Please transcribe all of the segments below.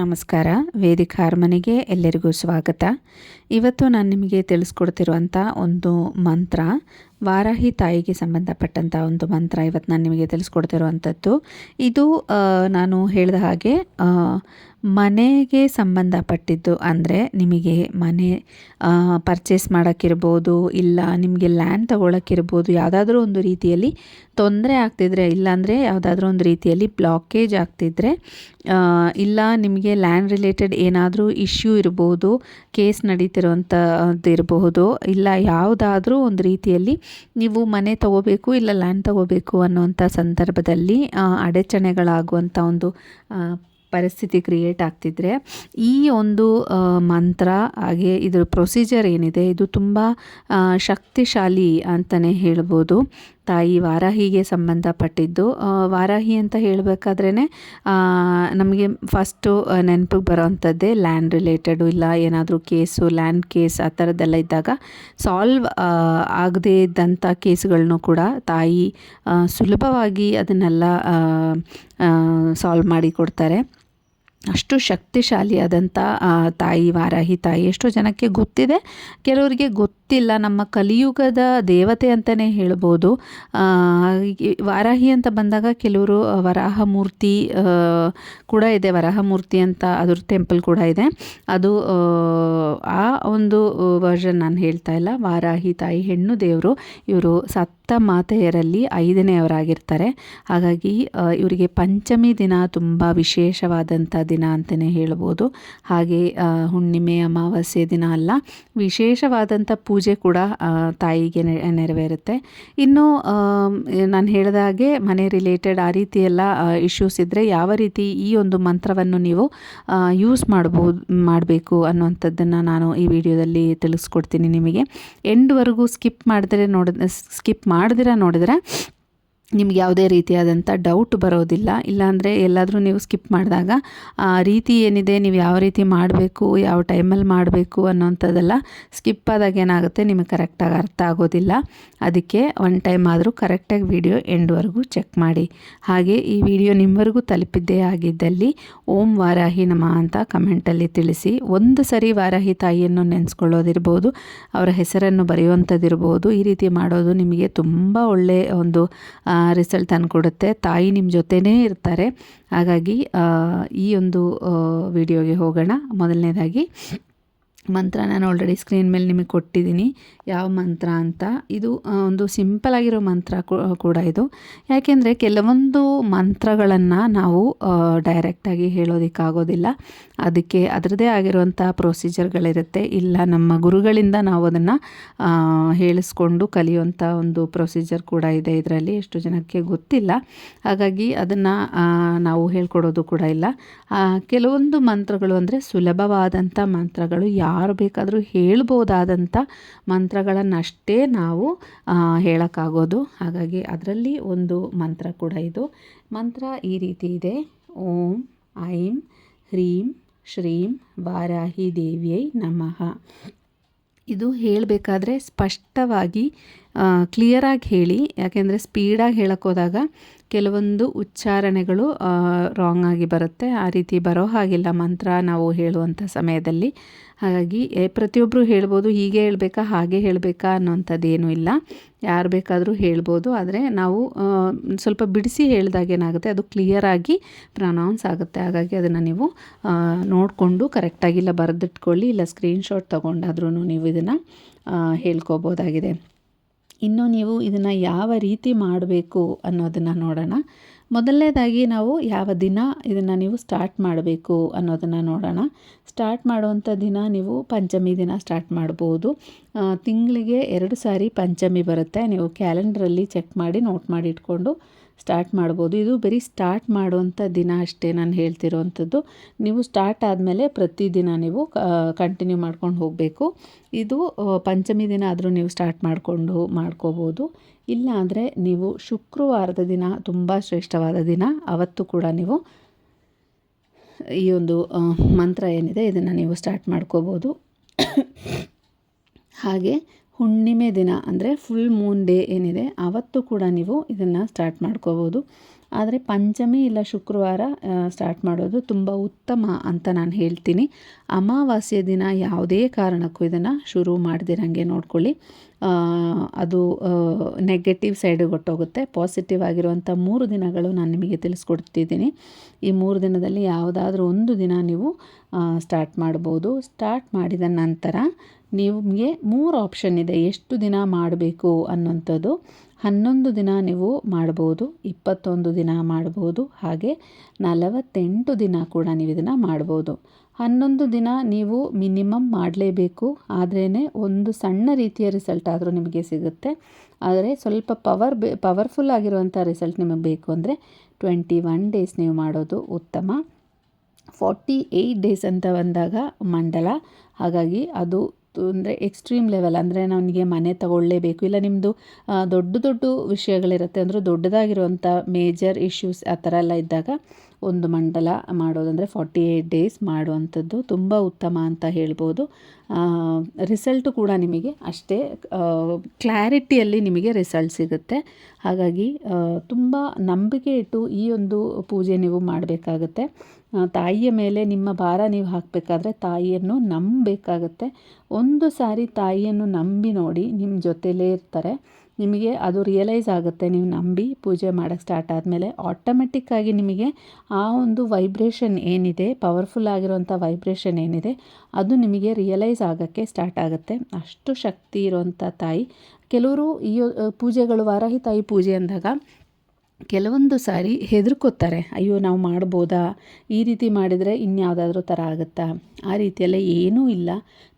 ನಮಸ್ಕಾರ. ವೇದಿಕ ಹಾರ್ಮನಿಗೆ ಎಲ್ಲರಿಗೂ ಸ್ವಾಗತ. ಇವತ್ತು ನಾನು ನಿಮಗೆ ತಿಳಿಸ್ಕೊಡ್ತಿರುವಂಥ ಒಂದು ಮಂತ್ರ, ವಾರಾಹಿ ತಾಯಿಗೆ ಸಂಬಂಧಪಟ್ಟಂಥ ಒಂದು ಮಂತ್ರ ಇವತ್ತು ನಾನು ನಿಮಗೆ ತಿಳಿಸ್ಕೊಡ್ತಿರುವಂಥದ್ದು ಇದು ನಾನು ಹೇಳಿದ ಹಾಗೆ ಮನೆಗೆ ಸಂಬಂಧಪಟ್ಟಿದ್ದು ಅಂದರೆ ನಿಮಗೆ ಮನೆ ಪರ್ಚೇಸ್ ಮಾಡೋಕ್ಕಿರ್ಬೋದು, ಇಲ್ಲ ನಿಮಗೆ ಲ್ಯಾಂಡ್ ತೊಗೊಳಕ್ಕಿರ್ಬೋದು, ಯಾವುದಾದ್ರೂ ಒಂದು ರೀತಿಯಲ್ಲಿ ತೊಂದರೆ ಆಗ್ತಿದ್ರೆ, ಇಲ್ಲಾಂದರೆ ಯಾವುದಾದ್ರೂ ಒಂದು ರೀತಿಯಲ್ಲಿ ಬ್ಲಾಕೇಜ್ ಆಗ್ತಿದ್ರೆ ಇಲ್ಲ ನಿಮಗೆ ಲ್ಯಾಂಡ್ ರಿಲೇಟೆಡ್ ಏನಾದರೂ ಇಶ್ಯೂ ಇರ್ಬೋದು ಕೇಸ್ ನಡೀತಿರೋವಂಥದ್ದು ಇರಬಹುದು ಇಲ್ಲ ಯಾವುದಾದ್ರೂ ಒಂದು ರೀತಿಯಲ್ಲಿ ನೀವು ಮನೆ ತಗೋಬೇಕು ಇಲ್ಲ ಲ್ಯಾಂಡ್ ತಗೋಬೇಕು ಅನ್ನುವಂಥ ಸಂದರ್ಭದಲ್ಲಿ ಅಡಚಣೆಗಳಾಗುವಂಥ ಒಂದು ಪರಿಸ್ಥಿತಿ ಕ್ರಿಯೇಟ್ ಆಗ್ತಿದ್ರೆ ಈ ಒಂದು ಮಂತ್ರ, ಹಾಗೆ ಇದರ ಪ್ರೊಸೀಜರ್ ಏನಿದೆ, ಇದು ತುಂಬ ಶಕ್ತಿಶಾಲಿ ಅಂತಲೇ ಹೇಳ್ಬೋದು. ತಾಯಿ ವಾರಾಹಿಗೆ ಸಂಬಂಧಪಟ್ಟಿದ್ದು ವಾರಾಹಿ ಅಂತ ಹೇಳಬೇಕಾದ್ರೇ ನಮಗೆ ಫಸ್ಟು ನೆನಪಿಗೆ ಬರೋವಂಥದ್ದೇ ಲ್ಯಾಂಡ್ ರಿಲೇಟೆಡು ಇಲ್ಲ, ಏನಾದರೂ ಕೇಸು ಲ್ಯಾಂಡ್ ಕೇಸ್ ಆ ಥರದ್ದೆಲ್ಲ ಇದ್ದಾಗ ಸಾಲ್ವ್ ಆಗದೇ ಇದ್ದಂಥ ಕೇಸ್ಗಳನ್ನು ಕೂಡ ತಾಯಿ ಸುಲಭವಾಗಿ ಅದನ್ನೆಲ್ಲ ಸಾಲ್ವ್ ಮಾಡಿ ಕೊಡ್ತಾರೆ. ಅಷ್ಟು ಶಕ್ತಿಶಾಲಿಯಾದಂಥ ತಾಯಿ ವಾರಾಹಿ ತಾಯಿ ಎಷ್ಟೋ ಜನಕ್ಕೆ ಗೊತ್ತಿದೆ. ಕೆಲವರಿಗೆ ಗೊತ್ತಿಲ್ಲ. ನಮ್ಮ ಕಲಿಯುಗದ ದೇವತೆ ಅಂತಲೇ ಹೇಳ್ಬೋದು. ವಾರಾಹಿ ಅಂತ ಬಂದಾಗ ಕೆಲವರು ವರಾಹ ಮೂರ್ತಿ ಕೂಡ ಇದೆ. ವರಾಹ ಮೂರ್ತಿ ಅಂತ ಅದ್ರ ಟೆಂಪಲ್ ಕೂಡ ಇದೆ. ಅದು ಆ, ಒಂದು ವರ್ಷನ್ ನಾನು ಹೇಳ್ತಾ ಇಲ್ಲ. ವಾರಾಹಿ ತಾಯಿ ಹೆಣ್ಣು ದೇವರು. ಇವರು ಸತ್ತ ಮಾತೆಯರಲ್ಲಿ ಐದನೆಯವರಾಗಿರ್ತಾರೆ ಹಾಗಾಗಿ ಇವರಿಗೆ ಪಂಚಮಿ ದಿನ ತುಂಬ ವಿಶೇಷವಾದಂಥ ದಿನ ಅಂತಲೇ ಹೇಳ್ಬೋದು. ಹಾಗೆ ಹುಣ್ಣಿಮೆ, ಅಮಾವಾಸ್ಯೆ ದಿನ ಅಲ್ಲ, ವಿಶೇಷವಾದಂಥ ಪೂಜೆ ಕೂಡ ತಾಯಿಗೆ ನೆರವೇರುತ್ತೆ. ಇನ್ನು ನಾನು ಹೇಳಿದ ಹಾಗೆ ಮನೆ ರಿಲೇಟೆಡ್ ಆ ರೀತಿ ಎಲ್ಲ ಇಶ್ಯೂಸ್ ಇದ್ದರೆ ಯಾವ ರೀತಿ ಈ ಒಂದು ಮಂತ್ರವನ್ನು ನೀವು ಯೂಸ್ ಮಾಡ್ಬೋದು, ಮಾಡಬೇಕು ಅನ್ನುವಂಥದ್ದನ್ನು ನಾನು ಈ ವಿಡಿಯೋದಲ್ಲಿ ತಿಳಿಸ್ಕೊಡ್ತೀನಿ ನಿಮಗೆ. ಎಂಡ್ವರೆಗೂ ಸ್ಕಿಪ್ ಮಾಡಿದ್ರೆ ನೋಡಿದ ಸ್ಕಿಪ್ ಮಾಡಿದಿರ ನೋಡಿದ್ರೆ ನಿಮ್ಗೆ ಯಾವುದೇ ರೀತಿಯಾದಂಥ ಡೌಟ್ ಬರೋದಿಲ್ಲ. ಇಲ್ಲಾಂದರೆ ಎಲ್ಲಾದರೂ ನೀವು ಸ್ಕಿಪ್ ಮಾಡಿದಾಗ, ಆ ರೀತಿ ಏನಿದೆ, ನೀವು ಯಾವ ರೀತಿ ಮಾಡಬೇಕು, ಯಾವ ಟೈಮಲ್ಲಿ ಮಾಡಬೇಕು ಅನ್ನೋಂಥದ್ದೆಲ್ಲ ಸ್ಕಿಪ್ ಆದಾಗ ಏನಾಗುತ್ತೆ, ನಿಮಗೆ ಕರೆಕ್ಟಾಗಿ ಅರ್ಥ ಆಗೋದಿಲ್ಲ. ಅದಕ್ಕೆ ಒನ್ ಟೈಮ್ ಆದರೂ ಕರೆಕ್ಟಾಗಿ ವಿಡಿಯೋ ಎಂಡ್ವರೆಗೂ ಚೆಕ್ ಮಾಡಿ. ಹಾಗೆ ಈ ವಿಡಿಯೋ ನಿಮ್ಮವರೆಗೂ ತಲುಪಿದ್ದೇ ಆಗಿದ್ದಲ್ಲಿ, ಓಂ ವಾರಾಹಿ ನಮ ಅಂತ ಕಮೆಂಟಲ್ಲಿ ತಿಳಿಸಿ. ಒಂದು ಸರಿ ವಾರಾಹಿ ತಾಯಿಯನ್ನು ನೆನೆಸ್ಕೊಳ್ಳೋದಿರ್ಬೋದು, ಅವರ ಹೆಸರನ್ನು ಬರೆಯುವಂಥದ್ದಿರ್ಬೋದು, ಈ ರೀತಿ ಮಾಡೋದು ನಿಮಗೆ ತುಂಬ ಒಳ್ಳೆಯ ಒಂದು ರಿಸಲ್ಟ್ ತಂದು ಕೊಡುತ್ತೆ ತಾಯಿ ನಿಮ್ಮ ಜೊತೆನೇ ಇರ್ತಾರೆ. ಹಾಗಾಗಿ ಈ ಒಂದು ವಿಡಿಯೋಗೆ ಹೋಗೋಣ. ಮೊದಲನೇದಾಗಿ ಮಂತ್ರ ನಾನು ಆಲ್ರೆಡಿ ಸ್ಕ್ರೀನ್ ಮೇಲೆ ನಿಮಗೆ ಕೊಟ್ಟಿದ್ದೀನಿ. ಯಾವ ಮಂತ್ರ ಅಂತ. ಇದು ಒಂದು ಸಿಂಪಲ್ ಆಗಿರೋ ಮಂತ್ರ ಕೂಡ ಇದು. ಯಾಕೆಂದರೆ ಕೆಲವೊಂದು ಮಂತ್ರಗಳನ್ನು ನಾವು ಡೈರೆಕ್ಟಾಗಿ ಹೇಳೋದಕ್ಕಾಗೋದಿಲ್ಲ. ಅದಕ್ಕೆ ಅದರದೇ ಆಗಿರುವಂಥ ಪ್ರೊಸೀಜರ್ಗಳಿರುತ್ತೆ ಇಲ್ಲ, ನಮ್ಮ ಗುರುಗಳಿಂದ ನಾವು ಅದನ್ನು ಹೇಳಿಸ್ಕೊಂಡು ಕಲಿಯುವಂಥ ಒಂದು ಪ್ರೊಸೀಜರ್ ಕೂಡ ಇದೆ ಇದರಲ್ಲಿ. ಎಷ್ಟು ಜನಕ್ಕೆ ಗೊತ್ತಿಲ್ಲ. ಹಾಗಾಗಿ ಅದನ್ನು ನಾವು ಹೇಳ್ಕೊಡೋದು ಕೂಡ ಇಲ್ಲ. ಕೆಲವೊಂದು ಮಂತ್ರಗಳು ಅಂದರೆ ಸುಲಭವಾದಂಥ ಮಂತ್ರಗಳು ಯಾರು ಬೇಕಾದರೂ ಹೇಳ್ಬೋದಾದಂಥ ಮಂತ್ರಗಳನ್ನಷ್ಟೇ ನಾವು ಹೇಳೋಕ್ಕಾಗೋದು. ಹಾಗಾಗಿ ಅದರಲ್ಲಿ ಒಂದು ಮಂತ್ರ ಕೂಡ ಇದು. ಮಂತ್ರ ಈ ರೀತಿ ಇದೆ. ಓಂ, ಐಂ, ಹ್ರೀಂ, ಶ್ರೀಂ, ವಾರಾಹಿ ದೇವಿಯೈ ನಮಃ. ಇದು ಹೇಳಬೇಕಾದ್ರೆ ಸ್ಪಷ್ಟವಾಗಿ ಕ್ಲಿಯರಾಗಿ ಹೇಳಿ. ಯಾಕೆಂದರೆ ಸ್ಪೀಡಾಗಿ ಹೇಳೋಕ್ಕೋದಾಗ ಕೆಲವೊಂದು ಉಚ್ಚಾರಣೆಗಳು ರಾಂಗ್ ಆಗಿ ಬರುತ್ತೆ. ಆ ರೀತಿ ಬರೋ ಹಾಗಿಲ್ಲ ಮಂತ್ರ ನಾವು ಹೇಳುವಂಥ ಸಮಯದಲ್ಲಿ. ಹಾಗಾಗಿ ಪ್ರತಿಯೊಬ್ಬರು ಹೇಳ್ಬೋದು, ಹೀಗೆ ಹೇಳಬೇಕಾ, ಹಾಗೆ ಹೇಳಬೇಕಾ ಅನ್ನೋಂಥದ್ದು ಏನೂ ಇಲ್ಲ. ಯಾರು ಬೇಕಾದರೂ ಹೇಳ್ಬೋದು, ಆದರೆ ನಾವು ಸ್ವಲ್ಪ ಬಿಡಿಸಿ ಹೇಳಿದಾಗ ಏನಾಗುತ್ತೆ, ಅದು ಕ್ಲಿಯರಾಗಿ ಪ್ರನೌನ್ಸ್ ಆಗುತ್ತೆ. ಹಾಗಾಗಿ ಅದನ್ನು ನೀವು ನೋಡಿಕೊಂಡು ಕರೆಕ್ಟಾಗಿ ಇಲ್ಲ ಬರೆದಿಟ್ಕೊಳ್ಳಿ, ಇಲ್ಲ ಸ್ಕ್ರೀನ್ಶಾಟ್ ತೊಗೊಂಡಾದ್ರೂ ನೀವು ಇದನ್ನು ಹೇಳ್ಕೊಬೋದಾಗಿದೆ. ಇನ್ನು ನೀವು ಇದನ್ನು ಯಾವ ರೀತಿ ಮಾಡಬೇಕು ಅನ್ನೋದನ್ನು ನೋಡೋಣ. ಮೊದಲನೇದಾಗಿ ನಾವು ಯಾವ ದಿನ ಇದನ್ನು ನೀವು ಸ್ಟಾರ್ಟ್ ಮಾಡಬೇಕು ಅನ್ನೋದನ್ನು ನೋಡೋಣ. ಸ್ಟಾರ್ಟ್ ಮಾಡುವಂಥ ದಿನ ನೀವು ಪಂಚಮಿ ದಿನ ಸ್ಟಾರ್ಟ್ ಮಾಡ್ಬೋದು. ತಿಂಗಳಿಗೆ ಎರಡು ಸಾರಿ ಪಂಚಮಿ ಬರುತ್ತೆ. ನೀವು ಕ್ಯಾಲೆಂಡ್ರಲ್ಲಿ ಚೆಕ್ ಮಾಡಿ ನೋಟ್ ಮಾಡಿ ಇಟ್ಕೊಂಡು ಸ್ಟಾರ್ಟ್ ಮಾಡ್ಬೋದು. ಇದು ಬರೀ ಸ್ಟಾರ್ಟ್ ಮಾಡುವಂಥ ದಿನ ಅಷ್ಟೇ ನಾನು ಹೇಳ್ತಿರೋವಂಥದ್ದು. ನೀವು ಸ್ಟಾರ್ಟ್ ಆದಮೇಲೆ ಪ್ರತಿದಿನ ನೀವು ಕಂಟಿನ್ಯೂ ಮಾಡ್ಕೊಂಡು ಹೋಗಬೇಕು. ಇದು ಪಂಚಮಿ ದಿನ ಆದರೂ ನೀವು ಸ್ಟಾರ್ಟ್ ಮಾಡಿಕೊಂಡು ಮಾಡ್ಕೋಬೋದು. ಇಲ್ಲ ಅಂದರೆ ನೀವು ಶುಕ್ರವಾರದ ದಿನ ತುಂಬ ಶ್ರೇಷ್ಠವಾದ ದಿನ. ಅವತ್ತು ಕೂಡ ನೀವು ಈ ಒಂದು ಮಂತ್ರ ಏನಿದೆ ಇದನ್ನು ನೀವು ಸ್ಟಾರ್ಟ್ ಮಾಡ್ಕೋಬೋದು. ಹಾಗೆ ಹುಣ್ಣಿಮೆ ದಿನ ಅಂದರೆ ಫುಲ್ ಮೂನ್ ಡೇ ಏನಿದೆ ಆವತ್ತು ಕೂಡ ನೀವು ಇದನ್ನು ಸ್ಟಾರ್ಟ್ ಮಾಡ್ಕೋಬೋದು. ಆದರೆ ಪಂಚಮಿ ಇಲ್ಲ ಶುಕ್ರವಾರ ಸ್ಟಾರ್ಟ್ ಮಾಡೋದು ತುಂಬ ಉತ್ತಮ ಅಂತ ನಾನು ಹೇಳ್ತೀನಿ. ಅಮಾವಾಸ್ಯ ದಿನ ಯಾವುದೇ ಕಾರಣಕ್ಕೂ ಇದನ್ನು ಶುರು ಮಾಡ್ದಿರಂಗೆ ನೋಡ್ಕೊಳ್ಳಿ. ಅದು ನೆಗೆಟಿವ್ ಸೈಡಿಗೆ ಗೊತ್ತೋಗುತ್ತೆ ಪಾಸಿಟಿವ್ ಆಗಿರುವಂಥ ಮೂರು ದಿನಗಳು ನಾನು ನಿಮಗೆ ತಿಳಿಸ್ಕೊಡ್ತಿದ್ದೀನಿ. ಈ ಮೂರು ದಿನದಲ್ಲಿ ಯಾವುದಾದ್ರೂ ಒಂದು ದಿನ ನೀವು ಸ್ಟಾರ್ಟ್ ಮಾಡ್ಬೋದು. ಸ್ಟಾರ್ಟ್ ಮಾಡಿದ ನಂತರ ನಿಮಗೆ ಮೂರು ಆಪ್ಷನ್ ಇದೆ. ಎಷ್ಟು ದಿನ ಮಾಡಬೇಕು ಅನ್ನೋಂಥದ್ದು ಹನ್ನೊಂದು ದಿನ ನೀವು ಮಾಡ್ಬೋದು, ಇಪ್ಪತ್ತೊಂದು ದಿನ ಮಾಡ್ಬೋದು, ಹಾಗೆ ನಲವತ್ತೆಂಟು ದಿನ ಕೂಡ ನೀವು ಇದನ್ನು ಮಾಡ್ಬೋದು. ಹನ್ನೊಂದು ದಿನ ನೀವು ಮಿನಿಮಮ್ ಮಾಡಲೇಬೇಕು. ಆದ್ರೇ ಒಂದು ಸಣ್ಣ ರೀತಿಯ ರಿಸಲ್ಟ್ ಆದರೂ ನಿಮಗೆ ಸಿಗುತ್ತೆ. ಆದರೆ ಸ್ವಲ್ಪ ಪವರ್ ಬೇ ಪವರ್ಫುಲ್ ಆಗಿರುವಂಥ ರಿಸಲ್ಟ್ ನಿಮಗೆ ಬೇಕು ಅಂದರೆ ಟ್ವೆಂಟಿ ಒನ್ ಡೇಸ್ ನೀವು ಮಾಡೋದು ಉತ್ತಮ. ಫಾರ್ಟಿ ಏಯ್ಟ್ ಡೇಸ್ ಅಂತ ಬಂದಾಗ ಮಂಡಲ. ಹಾಗಾಗಿ ಅದು ಅಂದರೆ ಎಕ್ಸ್ಟ್ರೀಮ್ ಲೆವೆಲ್ ಅಂದರೆ ನನಗೆ ಮನೆ ತಗೊಳ್ಳೇಬೇಕು. ಇಲ್ಲ ನಿಮ್ಮದು ದೊಡ್ಡ ದೊಡ್ಡ ವಿಷಯಗಳಿರುತ್ತೆ ಅಂದರೆ ದೊಡ್ಡದಾಗಿರುವಂಥ ಮೇಜರ್ ಇಶ್ಯೂಸ್ ಆ ಥರ ಎಲ್ಲ ಇದ್ದಾಗ ಒಂದು ಮಂಡಲ ಮಾಡೋದಂದರೆ ಫಾರ್ಟಿ ಏಯ್ಟ್ ಡೇಸ್ ಮಾಡುವಂಥದ್ದು ತುಂಬ ಉತ್ತಮ ಅಂತ ಹೇಳ್ಬೋದು. ರಿಸಲ್ಟು ಕೂಡ ನಿಮಗೆ ಅಷ್ಟೇ ಕ್ಲಾರಿಟಿಯಲ್ಲಿ ನಿಮಗೆ ರಿಸಲ್ಟ್ ಸಿಗುತ್ತೆ. ಹಾಗಾಗಿ ತುಂಬ ನಂಬಿಕೆ ಇಟ್ಟು ಈ ಒಂದು ಪೂಜೆ ನೀವು ಮಾಡಬೇಕಾಗತ್ತೆ. ತಾಯಿಯ ಮೇಲೆ ನಿಮ್ಮ ಭಾರ ನೀವು ಹಾಕಬೇಕಾದ್ರೆ ತಾಯಿಯನ್ನು ನಂಬಬೇಕಾಗತ್ತೆ. ಒಂದು ಸಾರಿ ತಾಯಿಯನ್ನು ನಂಬಿ ನೋಡಿ ನಿಮ್ಮ ಜೊತೆಲೇ ಇರ್ತಾರೆ. ನಿಮಗೆ ಅದು ರಿಯಲೈಸ್ ಆಗುತ್ತೆ. ನೀವು ನಂಬಿ ಪೂಜೆ ಮಾಡೋಕ್ಕೆ ಸ್ಟಾರ್ಟ್ ಆದಮೇಲೆ ಆಟೋಮೆಟಿಕ್ಕಾಗಿ ನಿಮಗೆ ಆ ಒಂದು ವೈಬ್ರೇಷನ್ ಏನಿದೆ ಪವರ್ಫುಲ್ ಆಗಿರುವಂಥ ವೈಬ್ರೇಷನ್ ಏನಿದೆ, ಅದು ನಿಮಗೆ ರಿಯಲೈಸ್ ಆಗೋಕ್ಕೆ ಸ್ಟಾರ್ಟ್ ಆಗುತ್ತೆ. ಅಷ್ಟು ಶಕ್ತಿ ಇರುವಂಥ ತಾಯಿ. ಕೆಲವರು ಈ ಪೂಜೆಗಳು ವಾರಾಹಿ ತಾಯಿ ಪೂಜೆ ಅಂದಾಗ ಕೆಲವೊಂದು ಸಾರಿ ಹೆದರ್ಕೋತಾರೆ, ಅಯ್ಯೋ, ನಾವು ಮಾಡ್ಬೋದಾ? ಈ ರೀತಿ ಮಾಡಿದರೆ ಇನ್ಯಾವುದಾದ್ರೂ ಥರ ಆಗುತ್ತಾ? ಆ ರೀತಿಯೆಲ್ಲ ಏನೂ ಇಲ್ಲ.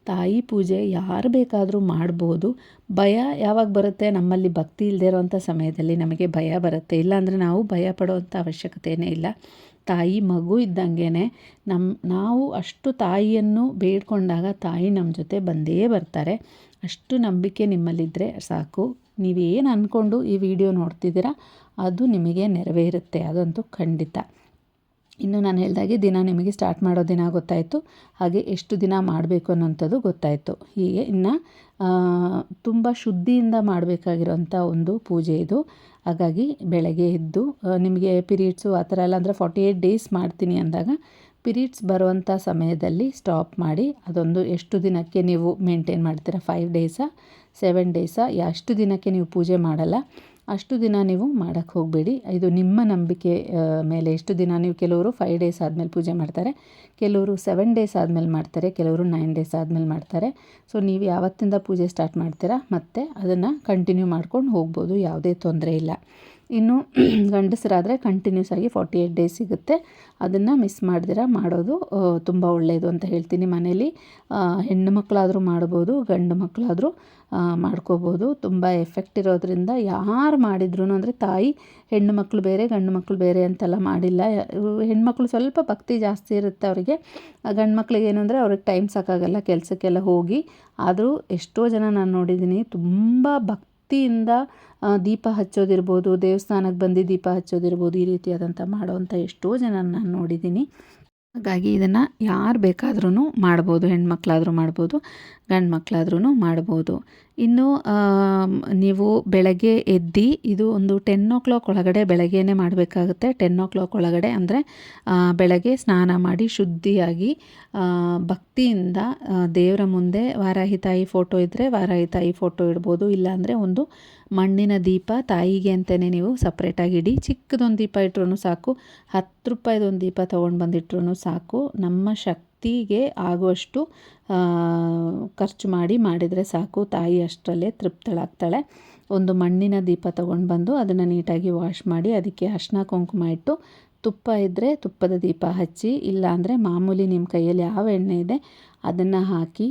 ತಾಯಿ ಪೂಜೆ ಯಾರು ಬೇಕಾದರೂ ಮಾಡ್ಬೋದು. ಭಯ ಯಾವಾಗ ಬರುತ್ತೆ? ನಮ್ಮಲ್ಲಿ ಭಕ್ತಿ ಇಲ್ಲದೇ ಇರೋವಂಥ ಸಮಯದಲ್ಲಿ ನಮಗೆ ಭಯ ಬರುತ್ತೆ. ಇಲ್ಲಾಂದರೆ ನಾವು ಭಯ ಪಡೋವಂಥ ಅವಶ್ಯಕತೆಯೇ ಇಲ್ಲ. ತಾಯಿ ಮಗು ಇದ್ದಂಗೆ ನಮ್ಮ ನಾವು ಅಷ್ಟು ತಾಯಿಯನ್ನು ಬೇಡ್ಕೊಂಡಾಗ ತಾಯಿ ನಮ್ಮ ಜೊತೆ ಬಂದೇ ಬರ್ತಾರೆ. ಅಷ್ಟು ನಂಬಿಕೆ ನಿಮ್ಮಲ್ಲಿದ್ದರೆ ಸಾಕು. ನೀವೇನು ಅಂದ್ಕೊಂಡು ಈ ವಿಡಿಯೋ ನೋಡ್ತಿದ್ದೀರಾ, ಅದು ನಿಮಗೆ ನೆರವೇರುತ್ತೆ, ಅದಂತೂ ಖಂಡಿತ. ಇನ್ನು ನಾನು ಹೇಳ್ದಾಗೆ, ದಿನ ನಿಮಗೆ ಸ್ಟಾರ್ಟ್ ಮಾಡೋ ದಿನ ಗೊತ್ತಾಯಿತು. ಹಾಗೆ ಎಷ್ಟು ದಿನ ಮಾಡಬೇಕು ಅನ್ನೋಂಥದ್ದು ಗೊತ್ತಾಯಿತು. ಹೀಗೆ ಇನ್ನು ತುಂಬ ಶುದ್ಧಿಯಿಂದ ಮಾಡಬೇಕಾಗಿರೋಂಥ ಒಂದು ಪೂಜೆ ಇದು. ಹಾಗಾಗಿ ಬೆಳಗ್ಗೆ ಎದ್ದು ನಿಮಗೆ ಪಿರಿಯಡ್ಸು ಆ ಥರ ಎಲ್ಲ ಅಂದರೆ ಫಾರ್ಟಿ ಏಯ್ಟ್ ಡೇಸ್ ಮಾಡ್ತೀನಿ ಅಂದಾಗ ಪಿರಿಯಡ್ಸ್ ಬರುವಂಥ ಸಮಯದಲ್ಲಿ ಸ್ಟಾಪ್ ಮಾಡಿ, ಅದೊಂದು ಎಷ್ಟು ದಿನಕ್ಕೆ ನೀವು ಮೇಂಟೈನ್ ಮಾಡ್ತೀರಾ? ಫೈವ್ ಡೇಸಾ ಸೆವೆನ್ ಡೇಸಾ ಎಷ್ಟು ದಿನಕ್ಕೆ ನೀವು ಪೂಜೆ ಮಾಡಲ್ಲ? ಅಷ್ಟು ದಿನ ನೀವು ಮಾಡೋಕ್ಕೆ ಹೋಗಬೇಡಿ. ಇದು ನಿಮ್ಮ ನಂಬಿಕೆ ಮೇಲೆ ಎಷ್ಟು ದಿನ ನೀವು ಕೆಲವರು ಫೈವ್ ಡೇಸ್ ಆದಮೇಲೆ ಪೂಜೆ ಮಾಡ್ತಾರೆ, ಕೆಲವರು ಸೆವೆನ್ ಡೇಸ್ ಆದಮೇಲೆ ಮಾಡ್ತಾರೆ, ಕೆಲವರು ನೈನ್ ಡೇಸ್ ಆದಮೇಲೆ ಮಾಡ್ತಾರೆ. ಸೊ ನೀವು ಯಾವತ್ತಿಂದ ಪೂಜೆ ಸ್ಟಾರ್ಟ್ ಮಾಡ್ತೀರಾ? ಮತ್ತು ಅದನ್ನು ಕಂಟಿನ್ಯೂ ಮಾಡ್ಕೊಂಡು ಹೋಗ್ಬೋದು, ಯಾವುದೇ ತೊಂದರೆ ಇಲ್ಲ. ಇನ್ನು ಗಂಡಸರಾದರೆ ಕಂಟಿನ್ಯೂಸ್ ಆಗಿ ಫಾರ್ಟಿ ಏಯ್ಟ್ ಡೇಸ್ ಸಿಗುತ್ತೆ. ಅದನ್ನು ಮಿಸ್ ಮಾಡ್ದಿರ, ಮಾಡೋದು ತುಂಬ ಒಳ್ಳೆಯದು ಅಂತ ಹೇಳ್ತೀನಿ ಮನೇಲಿ. ಹೆಣ್ಣು ಮಕ್ಕಳಾದರೂ ಮಾಡ್ಬೋದು, ಗಂಡು ಮಕ್ಕಳಾದರೂ ಮಾಡ್ಕೋಬೋದು. ತುಂಬ ಎಫೆಕ್ಟ್ ಇರೋದ್ರಿಂದ ಯಾರು ಮಾಡಿದ್ರು ಅಂದರೆ ತಾಯಿ, ಹೆಣ್ಣು ಮಕ್ಕಳು ಬೇರೆ, ಗಂಡು ಮಕ್ಕಳು ಬೇರೆ ಅಂತೆಲ್ಲ ಮಾಡಿಲ್ಲ. ಹೆಣ್ಮಕ್ಳು ಸ್ವಲ್ಪ ಭಕ್ತಿ ಜಾಸ್ತಿ ಇರುತ್ತೆ ಅವರಿಗೆ. ಗಂಡು ಮಕ್ಳಿಗೆ ಅಂದರೆ ಅವ್ರಿಗೆ ಟೈಮ್ ಸಾಕಾಗಲ್ಲ, ಕೆಲಸಕ್ಕೆಲ್ಲ ಹೋಗಿ. ಆದರೂ ಎಷ್ಟೋ ಜನ ನಾನು ನೋಡಿದ್ದೀನಿ ತುಂಬ ಭಕ್ತಿಯಿಂದ ದೀಪ ಹಚ್ಚೋದಿರ್ಬೋದು, ದೇವಸ್ಥಾನಕ್ಕೆ ಬಂದು ದೀಪ ಹಚ್ಚೋದಿರ್ಬೋದು, ಈ ರೀತಿಯಾದಂಥ ಮಾಡೋವಂಥ ಎಷ್ಟೋ ಜನ ನಾನು ನೋಡಿದ್ದೀನಿ. ಹಾಗಾಗಿ ಇದನ್ನು ಯಾರು ಬೇಕಾದ್ರೂ ಮಾಡ್ಬೋದು, ಹೆಣ್ಮಕ್ಳಾದರೂ ಮಾಡ್ಬೋದು ಗಂಡು ಮಕ್ಕಳಾದ್ರೂ ಮಾಡ್ಬೋದು. ಇನ್ನು ನೀವು ಬೆಳಗ್ಗೆ ಎದ್ದು ಇದು ಒಂದು ಟೆನ್ ಓ ಕ್ಲಾಕ್ ಒಳಗಡೆ ಬೆಳಗ್ಗೆನೇ ಮಾಡಬೇಕಾಗುತ್ತೆ. ಟೆನ್ ಓ ಕ್ಲಾಕ್ ಒಳಗಡೆ ಅಂದರೆ ಬೆಳಗ್ಗೆ ಸ್ನಾನ ಮಾಡಿ ಶುದ್ಧಿಯಾಗಿ ಭಕ್ತಿಯಿಂದ ದೇವರ ಮುಂದೆ ವಾರಾಹಿ ತಾಯಿ ಫೋಟೋ ಇದ್ದರೆ ವಾರಾಹಿ ತಾಯಿ ಫೋಟೋ ಇಡ್ಬೋದು. ಇಲ್ಲಾಂದರೆ ಒಂದು ಮಣ್ಣಿನ ದೀಪ ತಾಯಿಗೆ ಅಂತಲೇ ನೀವು ಸಪ್ರೇಟಾಗಿ ಇಡಿ. ಚಿಕ್ಕದೊಂದು ದೀಪ ಇಟ್ರೂ ಸಾಕು, ಹತ್ತು ರೂಪಾಯಿದೊಂದು ದೀಪ ತೊಗೊಂಡು ಬಂದಿಟ್ರೂ ಸಾಕು. ನಮ್ಮ ಶಕ್ತಿಗೆ ಆಗುವಷ್ಟು ಖರ್ಚು ಮಾಡಿ ಮಾಡಿದರೆ ಸಾಕು. ತಾಯಿ ಅಷ್ಟರಲ್ಲೇ ತೃಪ್ತಳಾಗ್ತಾಳೆ. ಒಂದು ಮಣ್ಣಿನ ದೀಪ ತೊಗೊಂಡು ಬಂದು ಅದನ್ನು ನೀಟಾಗಿ ವಾಶ್ ಮಾಡಿ, ಅದಕ್ಕೆ ಅರ್ಶಿನ, ಕುಂಕುಮ ಇಟ್ಟು ತುಪ್ಪ ಇದ್ದರೆ ತುಪ್ಪದ ದೀಪ ಹಚ್ಚಿ, ಇಲ್ಲಾಂದರೆ ಮಾಮೂಲಿ ನಿಮ್ಮ ಕೈಯಲ್ಲಿ ಯಾವ ಎಣ್ಣೆ ಇದೆ, ಅದನ್ನು ಹಾಕಿ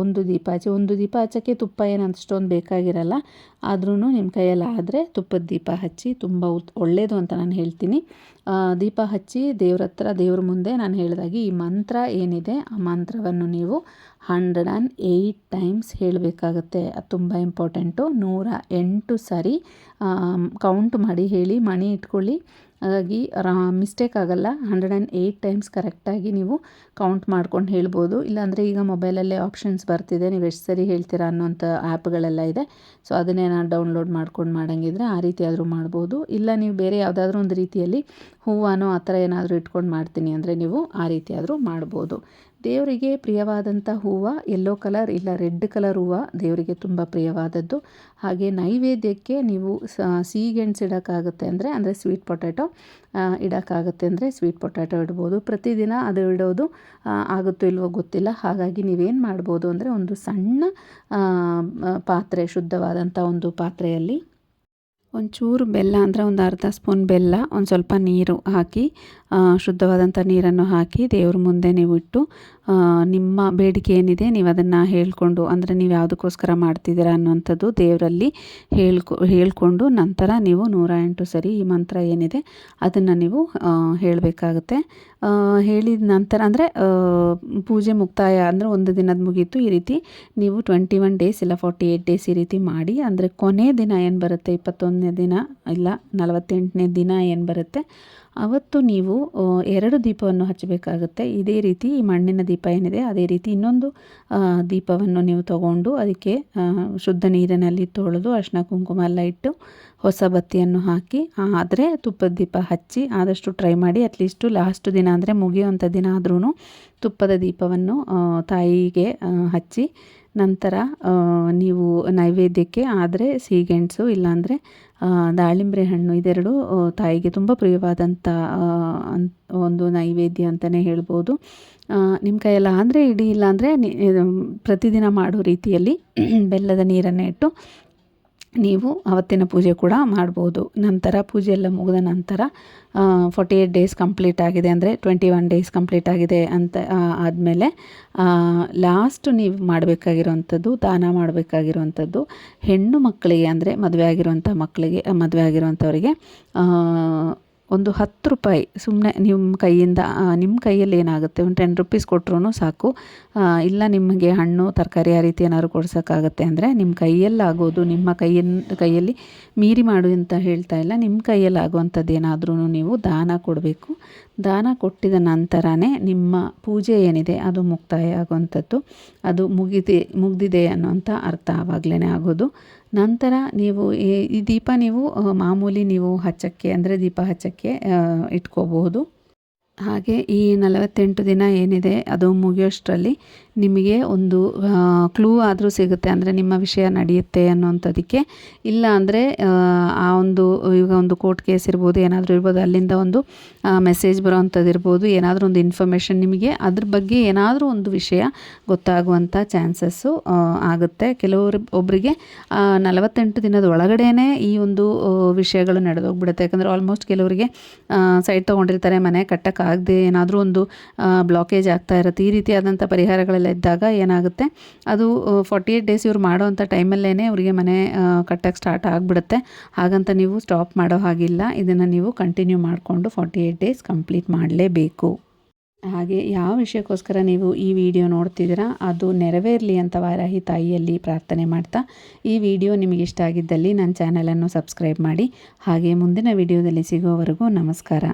ಒಂದು ದೀಪ ಹಚ್ಚಿ, ಒಂದು ದೀಪ ಹಚ್ಚೋಕ್ಕೆ ತುಪ್ಪ ಏನು ಅಷ್ಟೊಂದು ಬೇಕಾಗಿರಲ್ಲ ಆದ್ರೂ ನಿಮ್ಮ ಕೈಯಲ್ಲಿ ಆದರೆ ತುಪ್ಪದ ದೀಪ ಹಚ್ಚಿ, ತುಂಬ ಉತ್ ಒಳ್ಳೆಯದು ಅಂತ ನಾನು ಹೇಳ್ತೀನಿ. ದೀಪ ಹಚ್ಚಿ ದೇವ್ರ ಹತ್ರ, ದೇವ್ರ ಮುಂದೆ ನಾನು ಹೇಳಿದಾಗೆ ಈ ಮಂತ್ರ ಏನಿದೆ, ಆ ಮಂತ್ರವನ್ನು ನೀವು ಹಂಡ್ರೆಡ್ ಆ್ಯಂಡ್ ಏಯ್ಟ್ ಟೈಮ್ಸ್ ಹೇಳಬೇಕಾಗತ್ತೆ. ಅದು ತುಂಬ ಇಂಪಾರ್ಟೆಂಟು. ನೂರ ಎಂಟು ಸಾರಿ ಕೌಂಟ್ ಮಾಡಿ ಹೇಳಿ, ಮಣಿ ಇಟ್ಕೊಳ್ಳಿ. ಹಾಗಾಗಿ ಮಿಸ್ಟೇಕ್ ಆಗಲ್ಲ. ಹಂಡ್ರೆಡ್ ಆ್ಯಂಡ್ ಏಯ್ಟ್ ಟೈಮ್ಸ್ ಕರೆಕ್ಟಾಗಿ ನೀವು ಕೌಂಟ್ ಮಾಡ್ಕೊಂಡು ಹೇಳ್ಬೋದು. ಇಲ್ಲಾಂದರೆ ಈಗ ಮೊಬೈಲಲ್ಲೇ ಆಪ್ಷನ್ಸ್ ಬರ್ತಿದೆ. ನೀವು ಎಷ್ಟು ಸರಿ ಹೇಳ್ತೀರಾ ಅನ್ನೋಂಥ ಆ್ಯಪ್ಗಳೆಲ್ಲ ಇದೆ. ಸೊ ಅದನ್ನೇ ನಾನು ಡೌನ್ಲೋಡ್ ಮಾಡ್ಕೊಂಡು ಮಾಡೋಂಗಿದ್ರೆ ಆ ರೀತಿ ಆದರೂ ಮಾಡ್ಬೋದು. ಇಲ್ಲ ನೀವು ಬೇರೆ ಯಾವುದಾದ್ರೂ ಒಂದು ರೀತಿಯಲ್ಲಿ ಹೂವಾನೋ ಆ ಥರ ಏನಾದರೂ ಇಟ್ಕೊಂಡು ಮಾಡ್ತೀನಿ ಅಂದರೆ ನೀವು ಆ ರೀತಿ ಆದರೂ ಮಾಡ್ಬೋದು. ದೇವರಿಗೆ ಪ್ರಿಯವಾದಂಥ ಹೂವು ಯೆಲ್ಲೋ ಕಲರ್ ಇಲ್ಲ ರೆಡ್ ಕಲರ್ ಹೂವು ದೇವರಿಗೆ ತುಂಬ ಪ್ರಿಯವಾದದ್ದು. ಹಾಗೆ ನೈವೇದ್ಯಕ್ಕೆ ನೀವು ಸೀಗೆಣ್ಸು ಇಡೋಕ್ಕಾಗುತ್ತೆ ಅಂದರೆ ಅಂದರೆ ಸ್ವೀಟ್ ಪೊಟ್ಯಾಟೊ ಇಡೋಕ್ಕಾಗುತ್ತೆ ಅಂದರೆ ಸ್ವೀಟ್ ಪೊಟ್ಯಾಟೊ ಇಡ್ಬೋದು. ಪ್ರತಿದಿನ ಅದು ಇಡೋದು ಆಗುತ್ತೋ ಇಲ್ವೋ ಗೊತ್ತಿಲ್ಲ. ಹಾಗಾಗಿ ನೀವೇನು ಮಾಡ್ಬೋದು ಅಂದರೆ ಒಂದು ಸಣ್ಣ ಪಾತ್ರೆ, ಶುದ್ಧವಾದಂಥ ಒಂದು ಪಾತ್ರೆಯಲ್ಲಿ ಒಂಚೂರು ಬೆಲ್ಲ ಅಂದರೆ ಒಂದು ಅರ್ಧ ಸ್ಪೂನ್ ಬೆಲ್ಲ, ಒಂದು ಸ್ವಲ್ಪ ನೀರು ಹಾಕಿ ಶುದ್ಧವಾದಂಥ ನೀರನ್ನು ಹಾಕಿ ದೇವ್ರ ಮುಂದೆ ನೀವು ಇಟ್ಟು ನಿಮ್ಮ ಬೇಡಿಕೆ ಏನಿದೆ ನೀವು ಅದನ್ನು ಹೇಳಿಕೊಂಡು, ಅಂದರೆ ನೀವು ಯಾವುದಕ್ಕೋಸ್ಕರ ಮಾಡ್ತಿದ್ದೀರಾ ಅನ್ನುವಂಥದ್ದು ದೇವರಲ್ಲಿ ಹೇಳ್ಕೊ, ಹೇಳಿಕೊಂಡು ನಂತರ ನೀವು ನೂರ ಎಂಟು ಸರಿ ಈ ಮಂತ್ರ ಏನಿದೆ ಅದನ್ನು ನೀವು ಹೇಳಬೇಕಾಗುತ್ತೆ. ಹೇಳಿದ ನಂತರ ಅಂದರೆ ಪೂಜೆ ಮುಕ್ತಾಯ ಅಂದರೆ ಒಂದು ದಿನದ ಮುಗೀತು. ಈ ರೀತಿ ನೀವು ಟ್ವೆಂಟಿ ಒನ್ ಡೇಸ್ ಇಲ್ಲ ಫಾರ್ಟಿ ಏಯ್ಟ್ ಡೇಸ್ ಈ ರೀತಿ ಮಾಡಿ, ಅಂದರೆ ಕೊನೆ ದಿನ ಏನು ಬರುತ್ತೆ? ಇಪ್ಪತ್ತೊಂದನೇ ದಿನ ಇಲ್ಲ, ನಲವತ್ತೆಂಟನೇ ದಿನ ಏನು ಬರುತ್ತೆ? ಅವತ್ತು ನೀವು ಎರಡು ದೀಪವನ್ನು ಹಚ್ಚಬೇಕಾಗುತ್ತೆ. ಇದೇ ರೀತಿ ಈ ಮಣ್ಣಿನ ದೀಪ ಏನಿದೆ, ಅದೇ ರೀತಿ ಇನ್ನೊಂದು ದೀಪವನ್ನು ನೀವು ತಗೊಂಡು ಅದಕ್ಕೆ ಶುದ್ಧ ನೀರಿನಲ್ಲಿ ತೊಳೆದು ಅರ್ಶಿನ, ಕುಂಕುಮ ಎಲ್ಲ ಇಟ್ಟು ಹೊಸ ಬತ್ತಿಯನ್ನು ಹಾಕಿ, ಆದರೆ ತುಪ್ಪದ ದೀಪ ಹಚ್ಚಿ ಆದಷ್ಟು ಟ್ರೈ ಮಾಡಿ ಅಟ್ಲೀಸ್ಟು ಲಾಸ್ಟ್ ದಿನ ಅಂದರೆ ಮುಗಿಯುವಂಥ ದಿನ ಆದ್ರೂ ತುಪ್ಪದ ದೀಪವನ್ನು ತಾಯಿಗೆ ಹಚ್ಚಿ ನಂತರ ನೀವು ನೈವೇದ್ಯಕ್ಕೆ ಆದರೆ ಸಿಹಿಗೆಣಸು ಇಲ್ಲಾಂದರೆ ದಾಳಿಂಬೆ ಹಣ್ಣು ಇದೆರಡು ತಾಯಿಗೆ ತುಂಬ ಪ್ರಿಯವಾದಂಥ ಒಂದು ನೈವೇದ್ಯ ಅಂತಲೇ ಹೇಳ್ಬೋದು. ನಿಮ್ಮ ಕೈಯೆಲ್ಲ ಅಂದರೆ ಇಡೀ, ಇಲ್ಲಾಂದರೆ ಪ್ರತಿದಿನ ಮಾಡೋ ರೀತಿಯಲ್ಲಿ ಬೆಲ್ಲದ ನೀರನ್ನು ಇಟ್ಟು ನೀವು ಅವತ್ತಿನ ಪೂಜೆ ಕೂಡ ಮಾಡ್ಬೋದು. ನಂತರ ಪೂಜೆ ಎಲ್ಲ ಮುಗಿದ ನಂತರ ಫೋರ್ಟಿ ಏಯ್ಟ್ ಡೇಸ್ ಕಂಪ್ಲೀಟ್ ಆಗಿದೆ ಅಂದರೆ ಟ್ವೆಂಟಿ ಒನ್ ಡೇಸ್ ಕಂಪ್ಲೀಟ್ ಆಗಿದೆ ಅಂತ ಆದಮೇಲೆ ಲಾಸ್ಟ್ ನೀವು ಮಾಡಬೇಕಾಗಿರುವಂಥದ್ದು, ದಾನ ಮಾಡಬೇಕಾಗಿರುವಂಥದ್ದು, ಹೆಣ್ಣು ಮಕ್ಕಳಿಗೆ ಅಂದರೆ ಮದುವೆ ಆಗಿರುವಂಥ ಮಕ್ಕಳಿಗೆ ಮದುವೆ ಆಗಿರುವಂಥವರಿಗೆ ಒಂದು ಹತ್ತು ರೂಪಾಯಿ ಸುಮ್ಮನೆ ನಿಮ್ಮ ಕೈಯಿಂದ ನಿಮ್ಮ ಕೈಯಲ್ಲಿ ಏನಾಗುತ್ತೆ? ಒಂದು ಟೆನ್ ರುಪೀಸ್ ಕೊಟ್ರೂ ಸಾಕು. ಇಲ್ಲ ನಿಮಗೆ ಹಣ್ಣು, ತರಕಾರಿ ಆ ರೀತಿ ಏನಾದ್ರು ಕೊಡ್ಸೋಕ್ಕಾಗತ್ತೆ ಅಂದರೆ ನಿಮ್ಮ ಕೈಯಲ್ಲಾಗೋದು, ನಿಮ್ಮ ಕೈಯಿಂದ ಕೈಯಲ್ಲಿ ಮೀರಿ ಮಾಡು ಅಂತ ಹೇಳ್ತಾ ಇಲ್ಲ. ನಿಮ್ಮ ಕೈಯಲ್ಲಿ ಆಗುವಂಥದ್ದು ಏನಾದ್ರೂ ನೀವು ದಾನ ಕೊಡಬೇಕು. ದಾನ ಕೊಟ್ಟಿದ ನಂತರನೇ ನಿಮ್ಮ ಪೂಜೆ ಏನಿದೆ, ಅದು ಮುಕ್ತಾಯ ಆಗುವಂಥದ್ದು. ಅದು ಮುಗಿದೆ, ಮುಗಿದಿದೆ ಅನ್ನೋಂಥ ಅರ್ಥ ಆವಾಗಲೇ ಆಗೋದು. ನಂತರ ನೀವು ಈ ದೀಪ ನೀವು ಮಾಮೂಲಿ ನೀವು ಹಚ್ಚಕ್ಕೆ, ಅಂದರೆ ದೀಪ ಹಚ್ಚಕ್ಕೆ ಇಟ್ಕೋಬಹುದು. ಹಾಗೆ ಈ ನಲವತ್ತೆಂಟು ದಿನ ಏನಿದೆ, ಅದು ಮುಗಿಯೋಷ್ಟರಲ್ಲಿ ನಿಮಗೆ ಒಂದು ಕ್ಲೂ ಆದರೂ ಸಿಗುತ್ತೆ ಅಂದರೆ ನಿಮ್ಮ ವಿಷಯ ನಡೆಯುತ್ತೆ ಅನ್ನೋವಂಥದ್ದಕ್ಕೆ ಇಲ್ಲ ಅಂದರೆ, ಆ ಒಂದು, ಈಗ ಒಂದು ಕೋರ್ಟ್ ಕೇಸ್ ಇರ್ಬೋದು, ಏನಾದರೂ ಇರ್ಬೋದು, ಅಲ್ಲಿಂದ ಒಂದು ಮೆಸೇಜ್ ಬರೋವಂಥದ್ದು ಇರ್ಬೋದು, ಏನಾದರೂ ಒಂದು ಇನ್ಫಾರ್ಮೇಷನ್ ನಿಮಗೆ ಅದ್ರ ಬಗ್ಗೆ ಏನಾದರೂ ಒಂದು ವಿಷಯ ಗೊತ್ತಾಗುವಂಥ ಚಾನ್ಸಸ್ಸು ಆಗುತ್ತೆ. ಕೆಲವರು ಒಬ್ಬರಿಗೆ ನಲವತ್ತೆಂಟು ದಿನದ ಒಳಗಡೆನೇ ಈ ಒಂದು ವಿಷಯಗಳು ನಡೆದೋಗ್ಬಿಡುತ್ತೆ. ಯಾಕಂದರೆ ಆಲ್ಮೋಸ್ಟ್ ಕೆಲವರಿಗೆ ಸೈಟ್ ತೊಗೊಂಡಿರ್ತಾರೆ, ಮನೆ ಕಟ್ಟೋಕ್ಕಾಗದೆ ಏನಾದರೂ ಒಂದು ಬ್ಲಾಕೇಜ್ ಆಗ್ತಾ ಇರುತ್ತೆ. ಈ ರೀತಿಯಾದಂಥ ಪರಿಹಾರಗಳೆಲ್ಲ ಇದ್ದಾಗ ಏನಾಗುತ್ತೆ? ಅದು ಫಾರ್ಟಿ ಏಯ್ಟ್ ಡೇಸ್ ಇವ್ರು ಮಾಡೋ ಅಂಥ ಟೈಮಲ್ಲೇ ಅವರಿಗೆ ಮನೆ ಕಟ್ಟಕ್ಕೆ ಸ್ಟಾರ್ಟ್ ಆಗಿಬಿಡುತ್ತೆ. ಹಾಗಂತ ನೀವು ಸ್ಟಾಪ್ ಮಾಡೋ ಹಾಗಿಲ್ಲ. ಇದನ್ನು ನೀವು ಕಂಟಿನ್ಯೂ ಮಾಡಿಕೊಂಡು ಫಾರ್ಟಿ ಏಯ್ಟ್ ಡೇಸ್ ಕಂಪ್ಲೀಟ್ ಮಾಡಲೇಬೇಕು. ಹಾಗೆ ಯಾವ ವಿಷಯಕ್ಕೋಸ್ಕರ ನೀವು ಈ ವಿಡಿಯೋ ನೋಡ್ತಿದ್ದೀರಾ, ಅದು ನೆರವೇರಲಿ ಅಂತ ವಾರಾಹಿ ತಾಯಿಯಲ್ಲಿ ಪ್ರಾರ್ಥನೆ ಮಾಡ್ತಾ, ಈ ವಿಡಿಯೋ ನಿಮಗೆ ಇಷ್ಟ ಆಗಿದ್ದಲ್ಲಿ ನನ್ನ ಚಾನಲನ್ನು ಸಬ್ಸ್ಕ್ರೈಬ್ ಮಾಡಿ. ಹಾಗೆ ಮುಂದಿನ ವಿಡಿಯೋದಲ್ಲಿ ಸಿಗೋವರೆಗೂ ನಮಸ್ಕಾರ.